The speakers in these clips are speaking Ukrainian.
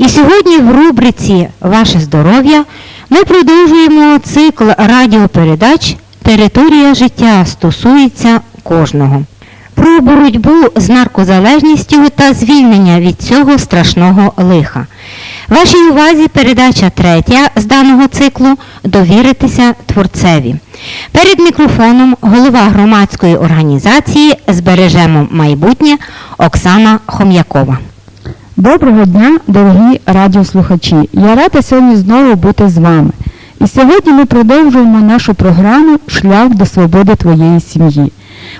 І сьогодні в рубриці Ваше здоров'я ми продовжуємо цикл радіопередач Територія життя стосується кожного. Про боротьбу з наркозалежністю та звільнення від цього страшного лиха. Вашій увазі передача третя з даного циклу Довіритися творцеві. Перед мікрофоном голова громадської організації Збережемо майбутнє Оксана Хом'якова. Доброго дня, дорогі радіослухачі! Я рада сьогодні знову бути з вами. І сьогодні ми продовжуємо нашу програму Шлях до свободи твоєї сім'ї.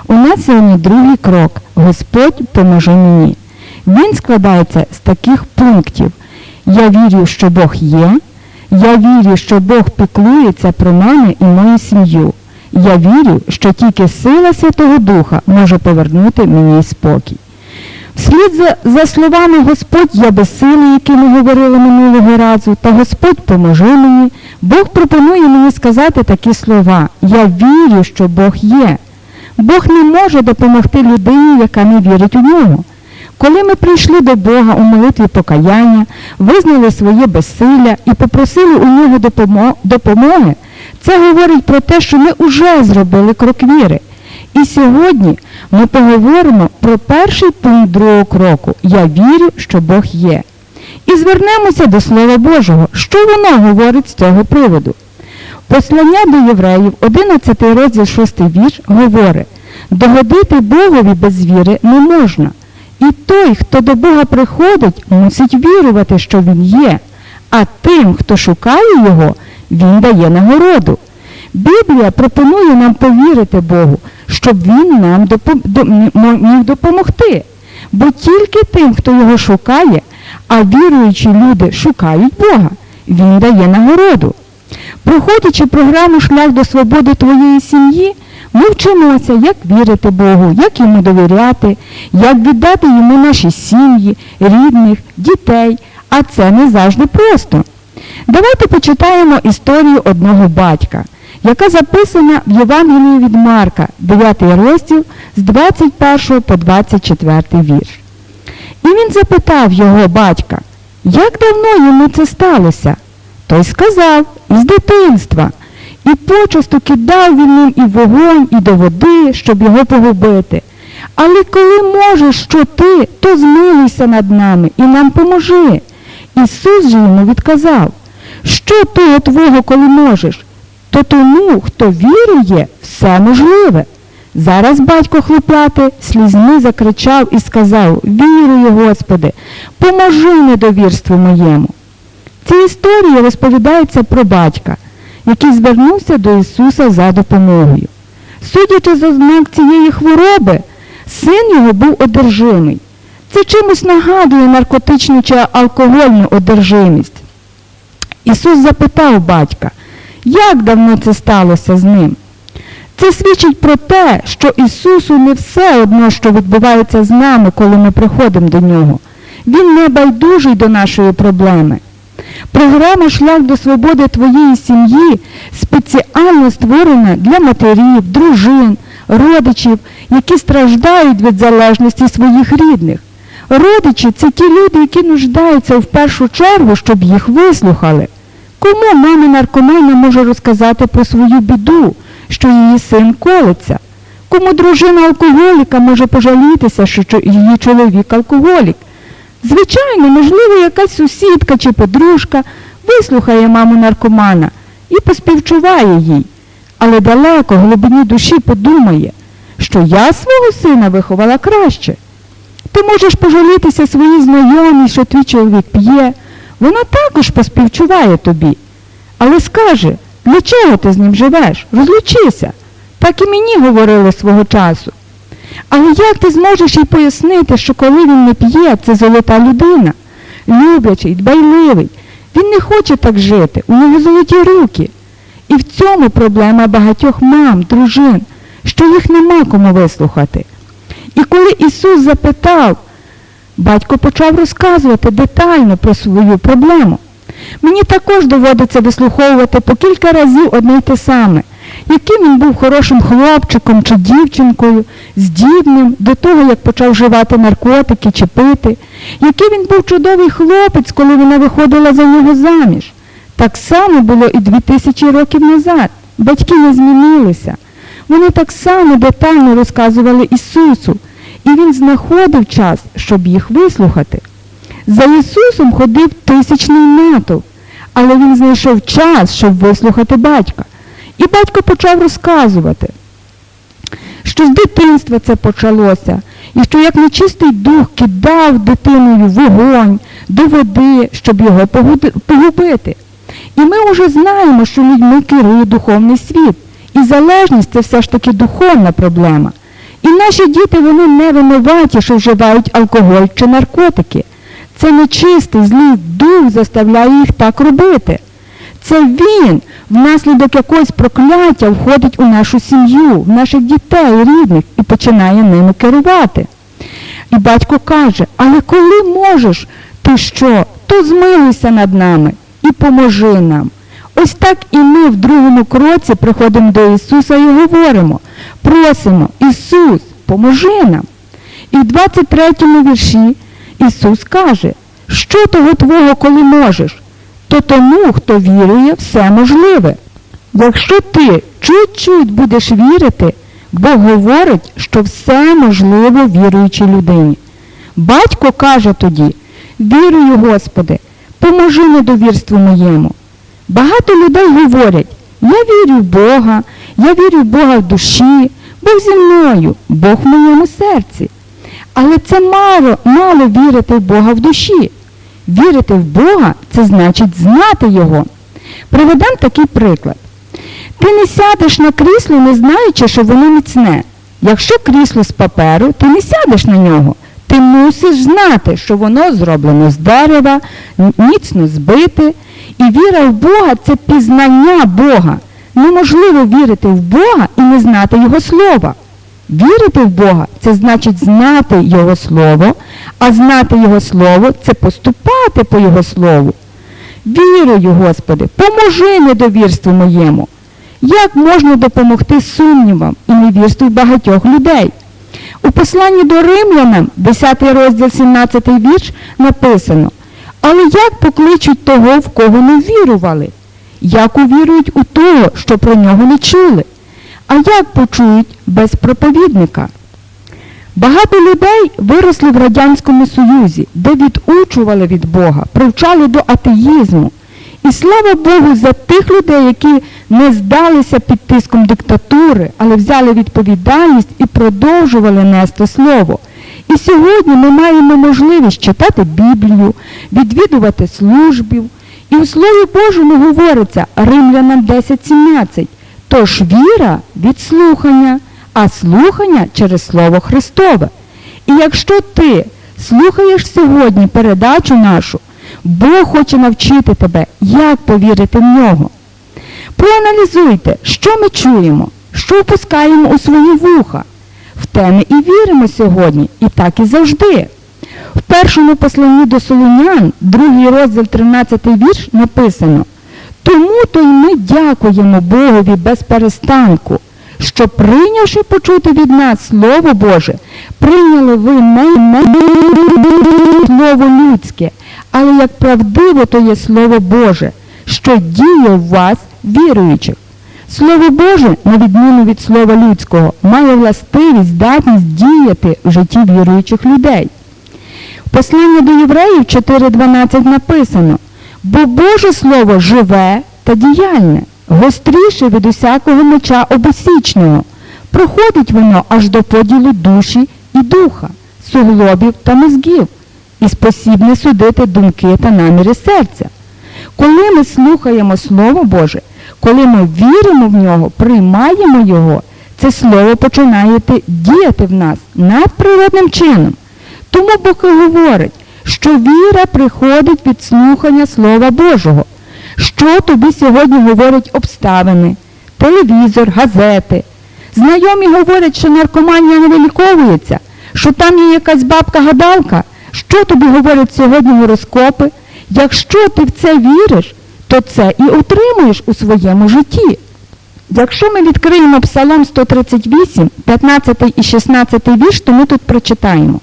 У нас сьогодні другий крок Господь поможи мені. Він складається з таких пунктів. Я вірю, що Бог є. Я вірю, що Бог піклується про мене і мою сім'ю. Я вірю, що тільки сила Святого Духа може повернути мені спокій. Вслід за, за словами Господь я безсилий, які ми говорили минулого разу, та Господь поможи мені, Бог пропонує мені сказати такі слова. Я вірю, що Бог є. Бог не може допомогти людині, яка не вірить у нього. Коли ми прийшли до Бога у молитві покаяння, визнали своє безсилля і попросили у нього допомоги, це говорить про те, що ми вже зробили крок віри. І сьогодні ми поговоримо про перший пункт другого кроку Я вірю, що Бог є. І звернемося до Слова Божого, що воно говорить з цього приводу. Послання до євреїв, 11 розділ 6 вірш, говорить, догодити Богові без віри не можна. І той, хто до Бога приходить, мусить вірувати, що Він є, а тим, хто шукає Його, Він дає нагороду. Біблія пропонує нам повірити Богу, щоб Він нам міг допомогти. Бо тільки тим, хто його шукає, а віруючі люди шукають Бога, Він дає нагороду. Проходячи програму Шлях до свободи твоєї сім'ї, ми вчимося, як вірити Богу, як йому довіряти, як віддати йому наші сім'ї, рідних, дітей, а це не завжди просто. Давайте почитаємо історію одного батька, яка записана в Євангелії від Марка, 9 розділ з 21 по 24 вірш. І він запитав його батька, як давно йому це сталося? Той сказав, із дитинства. І почасту кидав він ним і вогонь, і до води, щоб його погубити. Але коли можеш, що ти, то змилуйся над нами і нам поможи. Ісус же йому відказав, що того твого, коли можеш, то тому, хто вірує, все можливе. Зараз батько хлоп'яти слізьми закричав і сказав, вірую, Господи, поможи недовірству моєму. Ця історія розповідається про батька, який звернувся до Ісуса за допомогою. Судячи з ознак цієї хвороби, син його був одержимий. Це чимось нагадує наркотичну чи алкогольну одержимість. Ісус запитав батька, як давно це сталося з ним? Це свідчить про те, що Ісусу не все одно, що відбувається з нами, коли ми приходимо до Нього. Він не байдужий до нашої проблеми. Програма Шлях до свободи твоєї сім'ї спеціально створена для матерів, дружин, родичів, які страждають від залежності своїх рідних. Родичі це ті люди, які нуждаються в першу чергу, щоб їх вислухали. Кому мама наркомана може розказати про свою біду, що її син колиться? Кому дружина алкоголіка може пожалітися, що її чоловік алкоголік? Звичайно, можливо, якась сусідка чи подружка вислухає маму наркомана і поспівчуває їй, але далеко глибині душі подумає, що я свого сина виховала краще. Ти можеш пожалітися своїй знайомій, що твій чоловік п'є, вона також поспівчуває тобі. Але скаже, для чого ти з ним живеш? Розлучися. Так і мені говорили свого часу. Але як ти зможеш їй пояснити, що коли він не п'є, це золота людина, люблячий, дбайливий, Він не хоче так жити, у нього золоті руки. І в цьому проблема багатьох мам, дружин, що їх нема кому вислухати. І коли Ісус запитав, батько почав розказувати детально про свою проблему. Мені також доводиться вислуховувати по кілька разів одне й те саме, яким він був хорошим хлопчиком чи дівчинкою, здібним до того, як почав вживати наркотики чи пити, який він був чудовий хлопець, коли вона виходила за нього заміж. Так само було і дві тисячі років назад. Батьки не змінилися. Вони так само детально розказували Ісусу, і Він знаходив час, щоб їх вислухати. За Ісусом ходив тисячний натовп, але він знайшов час, щоб вислухати батька. І батько почав розказувати, що з дитинства це почалося, і що як нечистий дух кидав дитиною вогонь до води, щоб його погубити. І ми вже знаємо, що людьми керує духовний світ. І залежність це все ж таки духовна проблема. І наші діти вони не винуваті, що вживають алкоголь чи наркотики. Це нечистий, злий дух заставляє їх так робити. Це він внаслідок якогось прокляття входить у нашу сім'ю, в наших дітей, рідних і починає ними керувати. І батько каже, але коли можеш, ти що, то змилуйся над нами і поможи нам. Ось так і ми в другому кроці приходимо до Ісуса і говоримо, просимо, Ісус, поможи нам. І в 23 вірші Ісус каже, що того твого, коли можеш, то тому, хто вірує, все можливе. Якщо ти чуть-чуть будеш вірити, Бог говорить, що все можливо віруючій людині. Батько каже тоді, вірую, Господи, поможи недовірству моєму. Багато людей говорять, я вірю в Бога, я вірю в Бога в душі, Бог зі мною, Бог в моєму серці. Але це мало, мало вірити в Бога в душі. Вірити в Бога це значить знати Його. Приведемо такий приклад. Ти не сядеш на крісло, не знаючи, що воно міцне. Якщо крісло з паперу, ти не сядеш на нього. Ти мусиш знати, що воно зроблено з дерева, міцно збите. І віра в Бога це пізнання Бога. Неможливо вірити в Бога і не знати Його слова. Вірити в Бога це значить знати Його Слово, а знати Його Слово це поступати по Його Слову. Вірую, Господи, поможи недовірству моєму. Як можна допомогти сумнівам і невірству багатьох людей? У посланні до римлянам, 10 розділ, 17 вірш, написано, але як покличуть того, в кого не вірували? Як увірують у того, що про нього не чули? А як почують без проповідника? Багато людей виросли в Радянському Союзі, де відучували від Бога, привчали до атеїзму. І слава Богу за тих людей, які не здалися під тиском диктатури, але взяли відповідальність і продовжували нести слово. І сьогодні ми маємо можливість читати Біблію, відвідувати службів. І у Слові Божому говориться Римлянам 10.17. Тож віра від слухання, а слухання через Слово Христове. І якщо ти слухаєш сьогодні передачу нашу, Бог хоче навчити тебе, як повірити в нього. Проаналізуйте, що ми чуємо, що впускаємо у свої вуха. В те ми і віримо сьогодні, і так і завжди. В першому посланні до Солунян, другий розділ 13 вірш, написано Тому то й ми дякуємо Богові без перестанку, що прийнявши почути від нас Слово Боже, прийняли ви не слово людське, але як правдиво то є Слово Боже, що діє в вас, віруючих. Слово Боже, на відміну від слова людського, має властивість, здатність діяти в житті віруючих людей. Посланні до євреїв 4.12 написано, бо Боже Слово живе та діяльне, гостріше від усякого меча обосічного. Проходить воно аж до поділу душі і духа, суглобів та мозгів, і спосібне судити думки та наміри серця. Коли ми слухаємо Слово Боже, коли ми віримо в нього, приймаємо його, це слово починає діяти в нас надприродним чином. Тому Бог і говорить, що віра приходить від слухання Слова Божого. Що тобі сьогодні говорять обставини, телевізор, газети? Знайомі говорять, що наркоманія не виліковується, що там є якась бабка-гадалка. Що тобі говорять сьогодні гороскопи? Якщо ти в це віриш, то це і отримуєш у своєму житті. Якщо ми відкриємо Псалом 138, 15 і 16 вірш, то ми тут прочитаємо.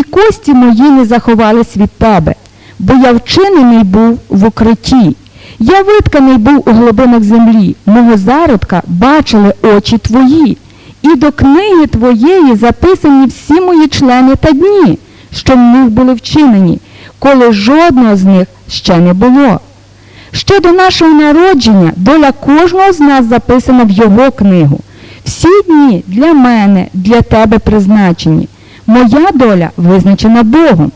І кості мої не заховались від тебе, бо я вчинений був в укритті. Я витканий був у глибинах землі, мого зародка бачили очі твої, і до книги твоєї записані всі мої члени та дні, що в них були вчинені, коли жодного з них ще не було. Ще до нашого народження доля кожного з нас записана в його книгу. Всі дні для мене, для тебе призначені. Моя доля визначена Богом.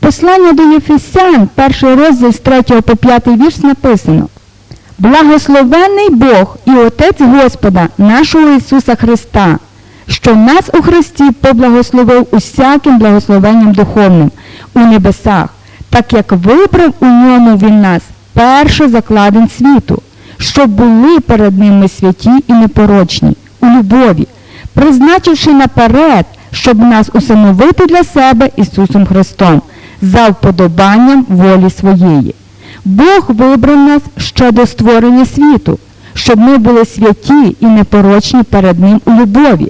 Послання до Єфесян, перший розділ з 3 по 5 вірш написано. Благословенний Бог і Отець Господа нашого Ісуса Христа, що нас у Христі поблагословив усяким благословенням духовним у небесах, так як вибрав у ньому Він нас перше закладен світу, щоб були перед ним ми святі і непорочні, у любові, призначивши наперед, щоб нас усиновити для себе Ісусом Христом, за вподобанням волі своєї. Бог вибрав нас ще до створення світу, щоб ми були святі і непорочні перед Ним у любові.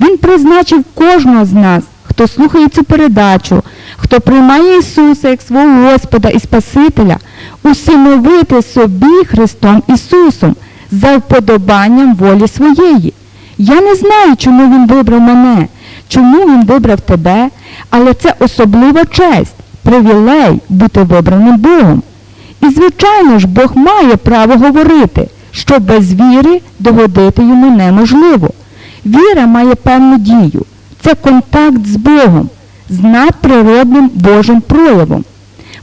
Він призначив кожного з нас, хто слухає цю передачу, хто приймає Ісуса як свого Господа і Спасителя, усиновити собі Христом Ісусом за вподобанням волі своєї. Я не знаю, чому Він вибрав мене, чому Він вибрав тебе, але це особлива честь, привілей бути вибраним Богом. І, звичайно ж, Бог має право говорити, що без віри догодити йому неможливо. Віра має певну дію. Це контакт з Богом, з надприродним Божим проявом.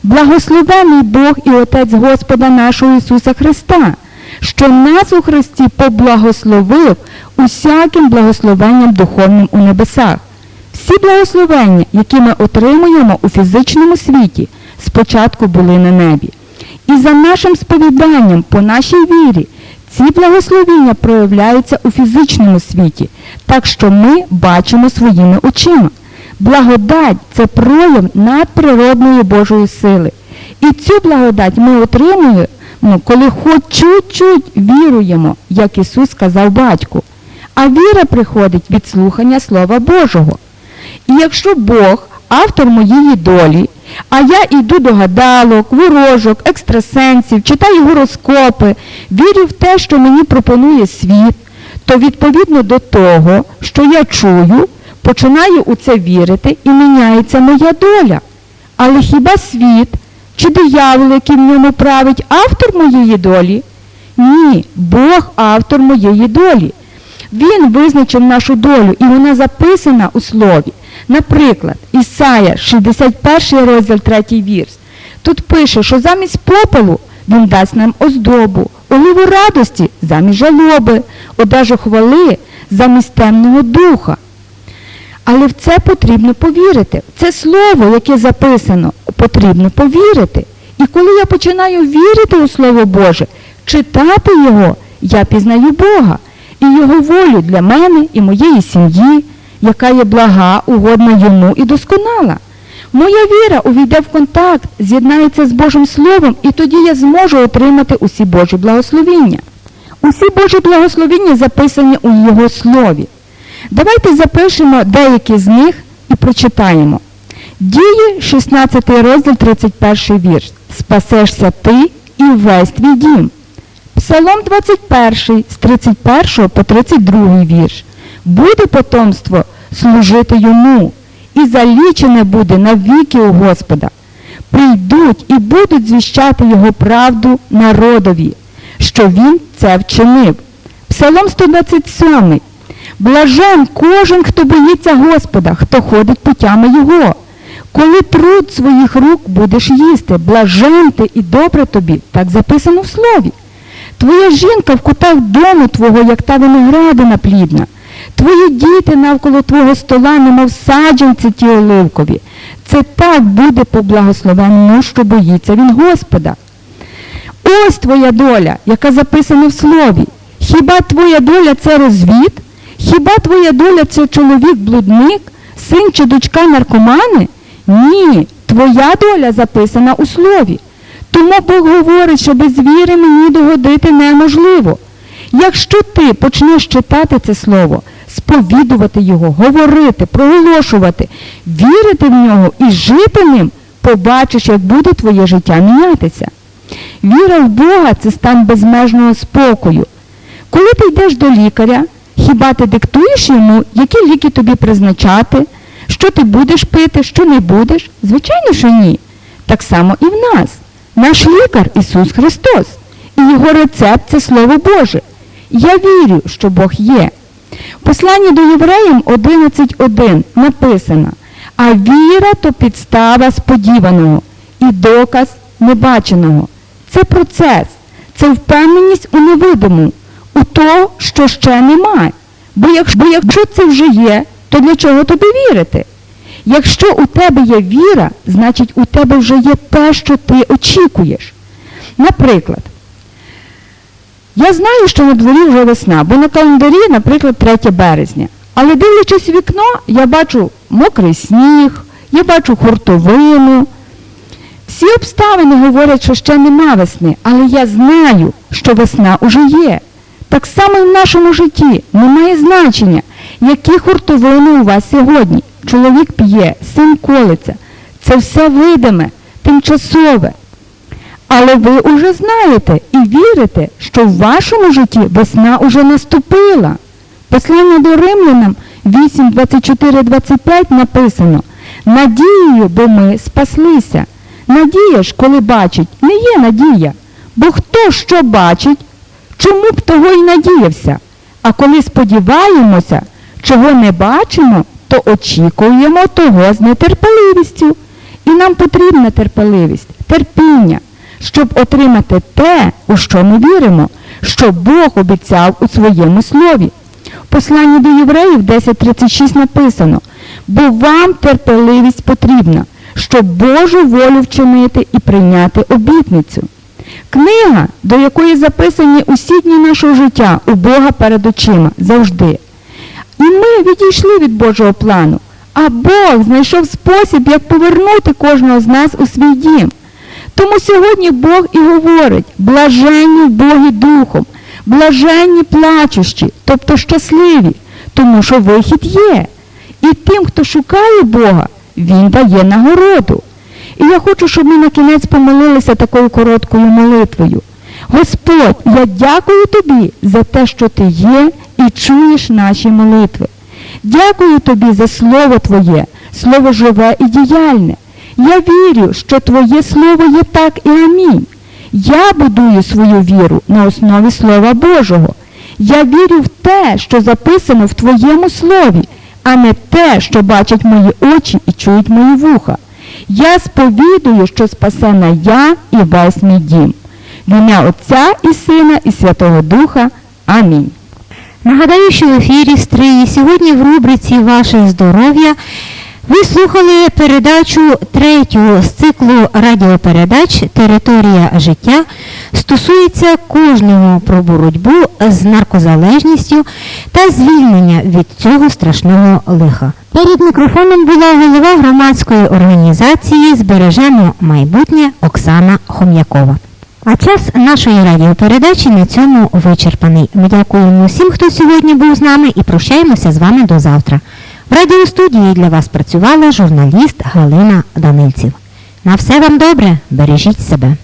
Благословений Бог і Отець Господа нашого Ісуса Христа, що нас у Христі поблагословив усяким благословенням духовним у небесах. Всі благословення, які ми отримуємо у фізичному світі, спочатку були на небі. І за нашим сповіданням по нашій вірі ці благословіння проявляються у фізичному світі, так що ми бачимо своїми очима. Благодать це прояв надприродної Божої сили. І цю благодать ми отримуємо, коли хоч чуть-чуть віруємо, як Ісус сказав батьку. А віра приходить від слухання Слова Божого. І якщо Бог, автор моєї долі, а я йду до гадалок, ворожок, екстрасенсів, читаю гороскопи, вірю в те, що мені пропонує світ, то відповідно до того, що я чую, починаю у це вірити і міняється моя доля. Але хіба світ чи диявол, який в ньому править, автор моєї долі? Ні, Бог автор моєї долі. Він визначив нашу долю, і вона записана у слові. Наприклад, Ісая, 61 розділ 3 вірш. Тут пише, що замість попелу він дасть нам оздобу, оливу радості замість жалоби, одежу хвали замість темного духа. Але в це потрібно повірити. Це слово, яке записано, потрібно повірити. І коли я починаю вірити у Слово Боже, читати його, я пізнаю Бога і Його волю для мене і моєї сім'ї, яка є блага, угодна йому і досконала. Моя віра увійде в контакт, з'єднається з Божим Словом, і тоді я зможу отримати усі Божі благословіння. Усі Божі благословіння записані у Його Слові. Давайте запишемо деякі з них і прочитаємо. Дії, 16 розділ, 31 вірш. Спасешся ти і весь твій дім. Псалом 21 з 31 по 32 вірш. Буде потомство служити йому, і залічене буде навіки у Господа. Прийдуть і будуть звіщати його правду народові, що він це вчинив. Псалом 127. Блажен кожен, хто боїться Господа, хто ходить путями Його. Коли труд своїх рук будеш їсти, блажен ти і добре тобі, так записано в слові. Твоя жінка в кутах дому твого, як та виноградина плідна. Твої діти навколо твого стола, немов саджанці ті оливкові. Це так буде по благословенному, що боїться він Господа. Ось твоя доля, яка записана в слові. Хіба твоя доля це розвід? Хіба твоя доля це чоловік-блудник, син чи дочка наркомани? Ні, твоя доля записана у слові. Тому Бог говорить, що без віри мені догодити неможливо. Якщо ти почнеш читати це слово, сповідувати його, говорити, проголошувати, вірити в нього і жити ним, побачиш, як буде твоє життя мінятися. Віра в Бога це стан безмежного спокою. Коли ти йдеш до лікаря, хіба ти диктуєш йому, які ліки тобі призначати, що ти будеш пити, що не будеш? Звичайно, що ні. Так само і в нас. Наш лікар Ісус Христос. І його рецепт це Слово Боже. Я вірю, що Бог є. В посланні до євреїм 11.1 написано, а віра то підстава сподіваного і доказ небаченого. Це процес, це впевненість у невидимому, у то, що ще немає. Бо якщо, це вже є, то для чого тобі вірити? Якщо у тебе є віра, значить у тебе вже є те, що ти очікуєш. Наприклад, я знаю, що на дворі вже весна, бо на календарі, наприклад, 3 березня. Але дивлячись у вікно, я бачу мокрий сніг, я бачу хуртовину. Всі обставини говорять, що ще нема весни, але я знаю, що весна уже є. Так само і в нашому житті немає значення, які хуртовини у вас сьогодні. Чоловік п'є, син колиться. Це все видиме, тимчасове. Але ви уже знаєте і вірите, що в вашому житті весна уже наступила. Послання до римлянам 8, 24, 25 написано Надією, бо ми спаслися. Надія ж, коли бачить, не є надія. Бо хто що бачить, чому б того й надіявся? А коли сподіваємося, чого не бачимо, то очікуємо того з нетерпеливістю. І нам потрібна терпеливість, терпіння, щоб отримати те, у що ми віримо, що Бог обіцяв у своєму слові. В посланні до євреїв 10.36 написано, бо вам терпеливість потрібна, щоб Божу волю вчинити і прийняти обітницю. Книга, до якої записані усі дні нашого життя у Бога перед очима завжди. І ми відійшли від Божого плану, а Бог знайшов спосіб, як повернути кожного з нас у свій дім. Тому сьогодні Бог і говорить, блаженні в Богі духом, блаженні плачущі, тобто щасливі, тому що вихід є. І тим, хто шукає Бога, Він дає нагороду. І я хочу, щоб ми на кінець помолилися такою короткою молитвою. Господь, я дякую тобі за те, що ти є і чуєш наші молитви. Дякую тобі за слово Твоє, слово живе і діяльне. Я вірю, що Твоє слово є так і амінь. Я будую свою віру на основі Слова Божого. Я вірю в те, що записано в Твоєму слові, а не те, що бачать мої очі і чують мої вуха. Я сповідую, що спасена я і весь мій дім. В ім'я Отця і Сина, і Святого Духа. Амінь. Нагадаю, що в ефірі Стрії сьогодні в рубриці Ваше здоров'я ви слухали передачу третю з циклу радіопередач Територія життя стосується кожного про боротьбу з наркозалежністю та звільнення від цього страшного лиха. Перед мікрофоном була голова громадської організації Збережемо майбутнє Оксана Хом'якова. А час нашої радіопередачі на цьому вичерпаний. Ми дякуємо всім, хто сьогодні був з нами і прощаємося з вами до завтра. В радіостудії для вас працювала журналіст Галина Данильців. На все вам добре, бережіть себе.